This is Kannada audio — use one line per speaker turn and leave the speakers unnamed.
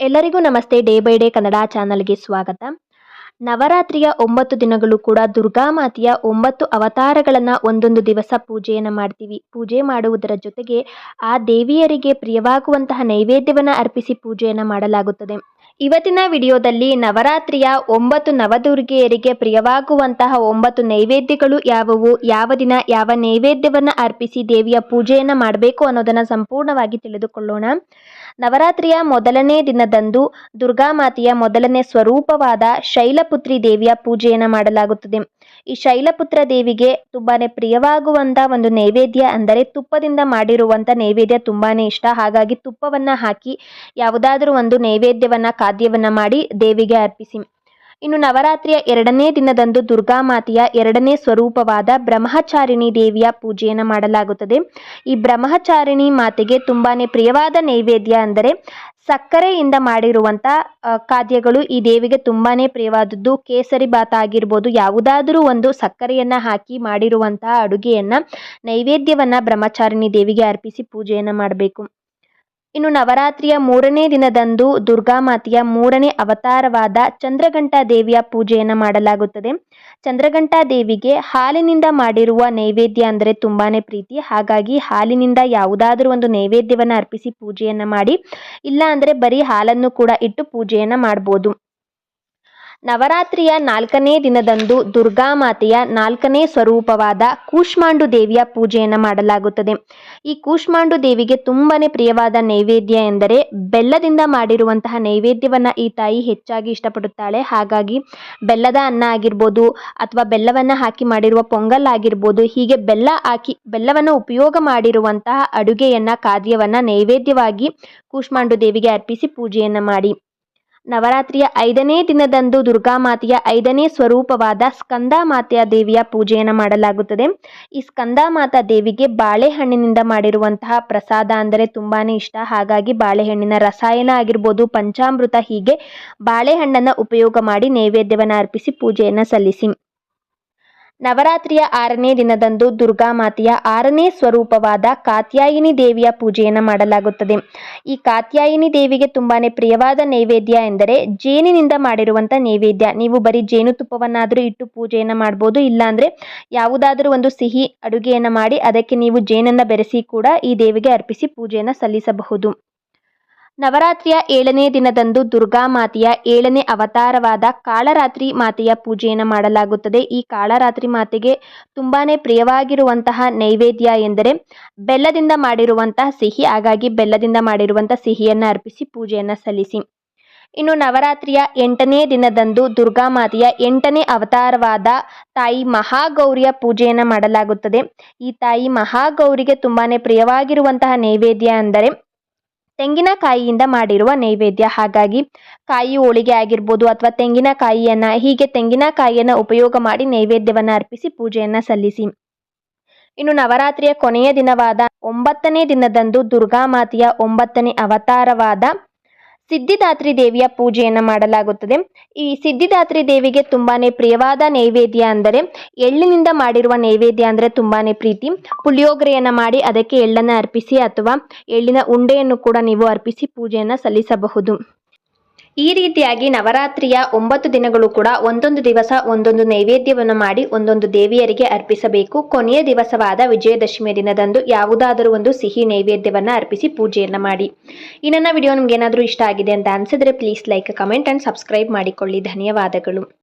ಎಲ್ಲರಿಗೂ ನಮಸ್ತೆ. ಡೇ ಬೈ ಡೇ ಕನ್ನಡ ಚಾನಲ್ಗೆ ಸ್ವಾಗತ. ನವರಾತ್ರಿಯ ಒಂಬತ್ತು ದಿನಗಳು ಕೂಡ ದುರ್ಗಾಮಾತೆಯ ಒಂಬತ್ತು ಅವತಾರಗಳನ್ನು ಒಂದೊಂದು ದಿವಸ ಪೂಜೆಯನ್ನು ಮಾಡ್ತೀವಿ. ಪೂಜೆ ಮಾಡುವುದರ ಜೊತೆಗೆ ಆ ದೇವಿಯರಿಗೆ ಪ್ರಿಯವಾಗುವಂತಹ ನೈವೇದ್ಯವನ್ನು ಅರ್ಪಿಸಿ ಪೂಜೆಯನ್ನು ಮಾಡಲಾಗುತ್ತದೆ. ಇವತ್ತಿನ ವಿಡಿಯೋದಲ್ಲಿ ನವರಾತ್ರಿಯ ಒಂಬತ್ತು ನವದುರ್ಗೆಯರಿಗೆ ಪ್ರಿಯವಾಗುವಂತಹ ಒಂಬತ್ತು ನೈವೇದ್ಯಗಳು ಯಾವುವು, ಯಾವ ದಿನ ಯಾವ ನೈವೇದ್ಯವನ್ನು ಅರ್ಪಿಸಿ ದೇವಿಯ ಪೂಜೆಯನ್ನು ಮಾಡಬೇಕು ಅನ್ನೋದನ್ನು ಸಂಪೂರ್ಣವಾಗಿ ತಿಳಿದುಕೊಳ್ಳೋಣ. ನವರಾತ್ರಿಯ ಮೊದಲನೇ ದಿನದಂದು ದುರ್ಗಾಮಾತೆಯ ಮೊದಲನೇ ಸ್ವರೂಪವಾದ ಶೈಲಪುತ್ರಿ ದೇವಿಯ ಪೂಜೆಯನ್ನು ಮಾಡಲಾಗುತ್ತದೆ. ಈ ಶೈಲಪುತ್ರ ದೇವಿಗೆ ತುಂಬಾನೇ ಪ್ರಿಯವಾಗುವಂತ ಒಂದು ನೈವೇದ್ಯ ಅಂದರೆ ತುಪ್ಪದಿಂದ ಮಾಡಿರುವಂತ ನೈವೇದ್ಯ ತುಂಬಾನೇ ಇಷ್ಟ. ಹಾಗಾಗಿ ತುಪ್ಪವನ್ನ ಹಾಕಿ ಯಾವುದಾದರೂ ಒಂದು ನೈವೇದ್ಯವನ್ನ, ಖಾದ್ಯವನ್ನ ಮಾಡಿ ದೇವಿಗೆ ಅರ್ಪಿಸಿ. ಇನ್ನು ನವರಾತ್ರಿಯ ಎರಡನೇ ದಿನದಂದು ದುರ್ಗಾಮಾತೆಯ ಎರಡನೇ ಸ್ವರೂಪವಾದ ಬ್ರಹ್ಮಚಾರಿಣಿ ದೇವಿಯ ಪೂಜೆಯನ್ನು ಮಾಡಲಾಗುತ್ತದೆ. ಈ ಬ್ರಹ್ಮಚಾರಿಣಿ ಮಾತೆಗೆ ತುಂಬಾನೇ ಪ್ರಿಯವಾದ ನೈವೇದ್ಯ ಅಂದರೆ ಸಕ್ಕರೆಯಿಂದ ಮಾಡಿರುವಂಥ ಖಾದ್ಯಗಳು ಈ ದೇವಿಗೆ ತುಂಬಾನೇ ಪ್ರಿಯವಾದದ್ದು. ಕೇಸರಿ ಭಾತ ಆಗಿರ್ಬೋದು, ಯಾವುದಾದರೂ ಒಂದು ಸಕ್ಕರೆಯನ್ನು ಹಾಕಿ ಮಾಡಿರುವಂತಹ ಅಡುಗೆಯನ್ನು, ನೈವೇದ್ಯವನ್ನು ಬ್ರಹ್ಮಚಾರಿಣಿ ದೇವಿಗೆ ಅರ್ಪಿಸಿ ಪೂಜೆಯನ್ನು ಮಾಡಬೇಕು. ಇನ್ನು ನವರಾತ್ರಿಯ ಮೂರನೇ ದಿನದಂದು ದುರ್ಗಾಮಾತೆಯ ಮೂರನೇ ಅವತಾರವಾದ ಚಂದ್ರಘಂಟಾ ದೇವಿಯ ಪೂಜೆಯನ್ನು ಮಾಡಲಾಗುತ್ತದೆ. ಚಂದ್ರಘಂಟಾ ದೇವಿಗೆ ಹಾಲಿನಿಂದ ಮಾಡಿರುವ ನೈವೇದ್ಯ ಅಂದರೆ ತುಂಬಾ ಪ್ರೀತಿ. ಹಾಗಾಗಿ ಹಾಲಿನಿಂದ ಯಾವುದಾದ್ರೂ ಒಂದು ನೈವೇದ್ಯವನ್ನು ಅರ್ಪಿಸಿ ಪೂಜೆಯನ್ನು ಮಾಡಿ ಇಲ್ಲ ಅಂದರೆ ಬರೀ ಹಾಲನ್ನು ಕೂಡ ಇಟ್ಟು ಪೂಜೆಯನ್ನು ಮಾಡ್ಬೋದು. ನವರಾತ್ರಿಯ ನಾಲ್ಕನೇ ದಿನದಂದು ದುರ್ಗಾಮಾತೆಯ ನಾಲ್ಕನೇ ಸ್ವರೂಪವಾದ ಕೂಷ್ಮಾಂಡು ದೇವಿಯ ಪೂಜೆಯನ್ನು ಮಾಡಲಾಗುತ್ತದೆ. ಈ ಕೂಷ್ಮಾಂಡು ದೇವಿಗೆ ತುಂಬಾನೇ ಪ್ರಿಯವಾದ ನೈವೇದ್ಯ ಎಂದರೆ ಬೆಲ್ಲದಿಂದ ಮಾಡಿರುವಂತಹ ನೈವೇದ್ಯವನ್ನ ಈ ತಾಯಿ ಹೆಚ್ಚಾಗಿ ಇಷ್ಟಪಡುತ್ತಾಳೆ. ಹಾಗಾಗಿ ಬೆಲ್ಲದ ಅನ್ನ ಆಗಿರ್ಬೋದು ಅಥವಾ ಬೆಲ್ಲವನ್ನ ಹಾಕಿ ಮಾಡಿರುವ ಪೊಂಗಲ್ ಆಗಿರ್ಬೋದು, ಹೀಗೆ ಬೆಲ್ಲ ಹಾಕಿ, ಬೆಲ್ಲವನ್ನು ಉಪಯೋಗ ಮಾಡಿರುವಂತಹ ಅಡುಗೆಯನ್ನ, ಖಾದ್ಯವನ್ನು ನೈವೇದ್ಯವಾಗಿ ಕೂಷ್ಮಾಂಡು ದೇವಿಗೆ ಅರ್ಪಿಸಿ ಪೂಜೆಯನ್ನು ಮಾಡಿ. ನವರಾತ್ರಿಯ ಐದನೇ ದಿನದಂದು ದುರ್ಗಾಮಾತೆಯ ಐದನೇ ಸ್ವರೂಪವಾದ ಸ್ಕಂದಮಾತೆಯ ದೇವಿಯ ಪೂಜೆಯನ್ನು ಮಾಡಲಾಗುತ್ತದೆ. ಈ ಸ್ಕಂದಮಾತಾ ದೇವಿಗೆ ಬಾಳೆಹಣ್ಣಿನಿಂದ ಮಾಡಿರುವಂತಹ ಪ್ರಸಾದ ಅಂದರೆ ತುಂಬಾನೇ ಇಷ್ಟ. ಹಾಗಾಗಿ ಬಾಳೆಹಣ್ಣಿನ ರಸಾಯನ ಆಗಿರ್ಬೋದು, ಪಂಚಾಮೃತ ಹೀಗೆ ಬಾಳೆಹಣ್ಣನ್ನು ಉಪಯೋಗ ಮಾಡಿ ನೈವೇದ್ಯವನ್ನು ಅರ್ಪಿಸಿ ಪೂಜೆಯನ್ನು ಸಲ್ಲಿಸಿ. ನವರಾತ್ರಿಯ ಆರನೇ ದಿನದಂದು ದುರ್ಗಾಮಾತೆಯ ಆರನೇ ಸ್ವರೂಪವಾದ ಕಾತ್ಯಾಯಿನಿ ದೇವಿಯ ಪೂಜೆಯನ್ನು ಮಾಡಲಾಗುತ್ತದೆ. ಈ ಕಾತ್ಯಾಯಿನಿ ದೇವಿಗೆ ತುಂಬಾನೇ ಪ್ರಿಯವಾದ ನೈವೇದ್ಯ ಎಂದರೆ ಜೇನಿನಿಂದ ಮಾಡಿರುವಂಥ ನೈವೇದ್ಯ. ನೀವು ಬರೀ ಜೇನುತುಪ್ಪವನ್ನಾದರೂ ಇಟ್ಟು ಪೂಜೆಯನ್ನು ಮಾಡ್ಬೋದು ಇಲ್ಲಾಂದರೆ ಯಾವುದಾದರೂ ಒಂದು ಸಿಹಿ ಅಡುಗೆಯನ್ನು ಮಾಡಿ ಅದಕ್ಕೆ ನೀವು ಜೇನನ್ನು ಬೆರೆಸಿ ಕೂಡ ಈ ದೇವಿಗೆ ಅರ್ಪಿಸಿ ಪೂಜೆಯನ್ನು ಸಲ್ಲಿಸಬಹುದು. ನವರಾತ್ರಿಯ ಏಳನೇ ದಿನದಂದು ದುರ್ಗಾ ಮಾತೆಯ ಏಳನೇ ಅವತಾರವಾದ ಕಾಳರಾತ್ರಿ ಮಾತೆಯ ಪೂಜೆಯನ್ನು ಮಾಡಲಾಗುತ್ತದೆ. ಈ ಕಾಳರಾತ್ರಿ ಮಾತೆಗೆ ತುಂಬಾನೇ ಪ್ರಿಯವಾಗಿರುವಂತಹ ನೈವೇದ್ಯ ಎಂದರೆ ಬೆಲ್ಲದಿಂದ ಮಾಡಿರುವಂತಹ ಸಿಹಿ. ಹಾಗಾಗಿ ಬೆಲ್ಲದಿಂದ ಮಾಡಿರುವಂತಹ ಸಿಹಿಯನ್ನು ಅರ್ಪಿಸಿ ಪೂಜೆಯನ್ನು ಸಲ್ಲಿಸಿ. ಇನ್ನು ನವರಾತ್ರಿಯ ಎಂಟನೇ ದಿನದಂದು ದುರ್ಗಾ ಮಾತೆಯ ಎಂಟನೇ ಅವತಾರವಾದ ತಾಯಿ ಮಹಾಗೌರಿಯ ಪೂಜೆಯನ್ನು ಮಾಡಲಾಗುತ್ತದೆ. ಈ ತಾಯಿ ಮಹಾಗೌರಿಗೆ ತುಂಬಾನೇ ಪ್ರಿಯವಾಗಿರುವಂತಹ ನೈವೇದ್ಯ ಅಂದರೆ ತೆಂಗಿನಕಾಯಿಯಿಂದ ಮಾಡಿರುವ ನೈವೇದ್ಯ. ಹಾಗಾಗಿ ಕಾಯಿ ಹೋಳಿಗೆ ಆಗಿರ್ಬೋದು ಅಥವಾ ತೆಂಗಿನಕಾಯಿಯನ್ನ, ಹೀಗೆ ತೆಂಗಿನಕಾಯಿಯನ್ನ ಉಪಯೋಗ ಮಾಡಿ ನೈವೇದ್ಯವನ್ನು ಅರ್ಪಿಸಿ ಪೂಜೆಯನ್ನು ಸಲ್ಲಿಸಿ. ಇನ್ನು ನವರಾತ್ರಿಯ ಕೊನೆಯ ದಿನವಾದ ಒಂಬತ್ತನೇ ದಿನದಂದು ದುರ್ಗಾಮಾತೆಯ ಒಂಬತ್ತನೇ ಅವತಾರವಾದ ಸಿದ್ಧಿದಾತ್ರಿ ದೇವಿಯ ಪೂಜೆಯನ್ನು ಮಾಡಲಾಗುತ್ತದೆ. ಈ ಸಿದ್ಧಿದಾತ್ರಿ ದೇವಿಗೆ ತುಂಬಾನೇ ಪ್ರಿಯವಾದ ನೈವೇದ್ಯ ಅಂದರೆ ಎಳ್ಳಿನಿಂದ ಮಾಡಿರುವ ನೈವೇದ್ಯ ಅಂದರೆ ತುಂಬಾನೇ ಪ್ರೀತಿ. ಪುಳಿಯೋಗರೆಯನ್ನು ಮಾಡಿ ಅದಕ್ಕೆ ಎಳ್ಳನ್ನು ಅರ್ಪಿಸಿ ಅಥವಾ ಎಳ್ಳಿನ ಉಂಡೆಯನ್ನು ಕೂಡ ನೀವು ಅರ್ಪಿಸಿ ಪೂಜೆಯನ್ನು ಸಲ್ಲಿಸಬಹುದು. ಈ ರೀತಿಯಾಗಿ ನವರಾತ್ರಿಯ ಒಂಬತ್ತು ದಿನಗಳು ಕೂಡ ಒಂದೊಂದು ದಿವಸ ಒಂದೊಂದು ನೈವೇದ್ಯವನ್ನು ಮಾಡಿ ಒಂದೊಂದು ದೇವಿಯರಿಗೆ ಅರ್ಪಿಸಬೇಕು. ಕೊನೆಯ ದಿವಸವಾದ ವಿಜಯದಶಮಿಯ ದಿನದಂದು ಯಾವುದಾದರೂ ಒಂದು ಸಿಹಿ ನೈವೇದ್ಯವನ್ನು ಅರ್ಪಿಸಿ ಪೂಜೆಯನ್ನು ಮಾಡಿ. ಈ ವಿಡಿಯೋ ನಿಮ್ಗೆ ಏನಾದರೂ ಇಷ್ಟ ಆಗಿದೆ ಅಂತ ಅನಿಸಿದ್ರೆ please like comment and subscribe ಮಾಡಿಕೊಳ್ಳಿ. ಧನ್ಯವಾದಗಳು.